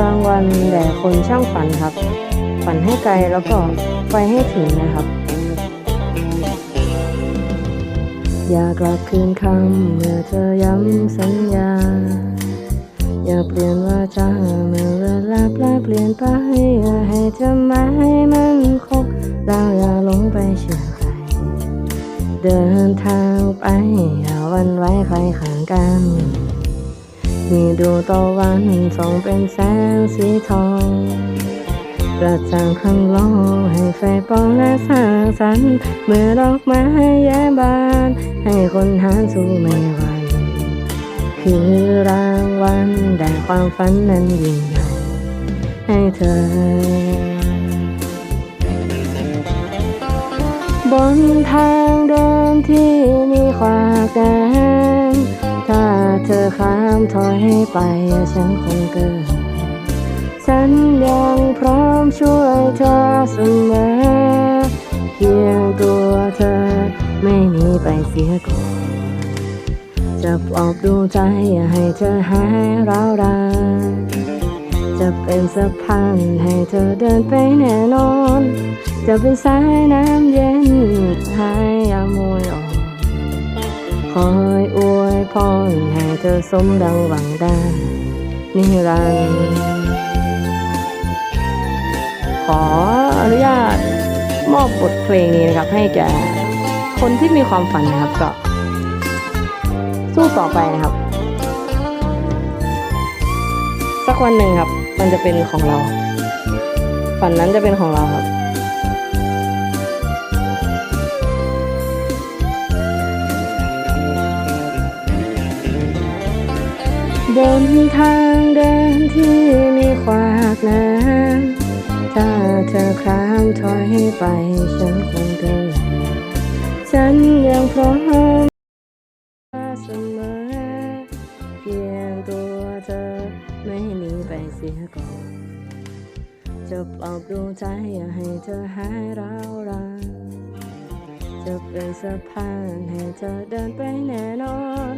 รางวัลแด่คนช่างฝันครับ ฝันให้ไกลแล้วก็ไปให้ถึงนะครับ อยากกลับคืนคำเมื่อเธอย้ำสัญญา อย่าเปลี่ยนว่าจาเมื่อเวลาแปลเปลี่ยนไปอย่าให้เธอไม่มันคงเราอย่าหลงไปเชื่อใคร เดินทางไปอย่าวันไว้ใครข้างกัน มีดูตะวันส่องเป็นแสงสีทองกระจ่างข้างโลกให้ไฟปองและสร้างสรรค์เมื่อดอกไม้แย้บาน ให้คนหาสู่ไม่หวันคือรางวัลแด่ความฝันนั้นยิ่งใหญ่ให้เธอบนทางเดินที่มีขวากน้ำถ้าเธอ ข้ามถอยไปฉันคงเกิด ฉันยังพร้อมช่วยเธอเสมอ เพียงตัวเธอไม่หนีไปเสียก่อน จะปลอบดวงใจอย่าให้เธอหายร้าวรานจะเป็นสะพานให้เธอเดินไปแน่นอน จะเป็นสายน้ำเย็นให้ยามวยอ่อนคอยอว พรให้เธอสมดังหวังได้นิรันดร์ขออนุญาตมอบบทเพลงนี้นะครับ ให้แก่คนที่มีความฝันนะครับ ก็ สู้ต่อไปนะครับ สักวันหนึ่งครับ มันจะเป็นของเรา ฝันนั้นจะเป็นของเราครับ นทางเดินที่มีขวากน้ำถ้าเธอครามถอยไปฉันคงเดินฉันยังพร้อมเสมอ เพียงตัวเธอไม่หนีไปเสียก่อนจะปลอบดวงใจอย่าให้เธอหายร้าวราน จะเป็นสะพานให้เธอเดินไปแน่นอน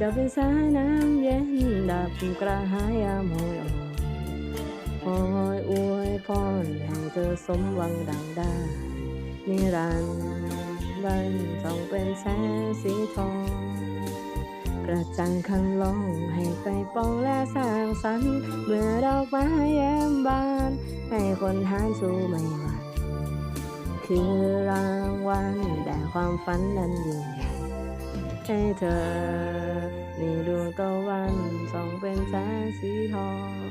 จะเป็นสายน้ำเย็นดับกระหายยามโหยอ่อนคอยอวยพรให้เธอสมหวังดังได้นิรันดร์วันต้องเป็นแสงสีทองกระจ่างข้างล่องให้ไฟปองและสร้างสรรค์เมื่อดอกไม้แย้มบาน ให้คนหานสู่ไม่หวั่น คือรางวัลแต่ความฝันนั้นยิ่งใหญ่ให้เธอ นี่ดวงตะวันส่องเป็นแสงสีทอง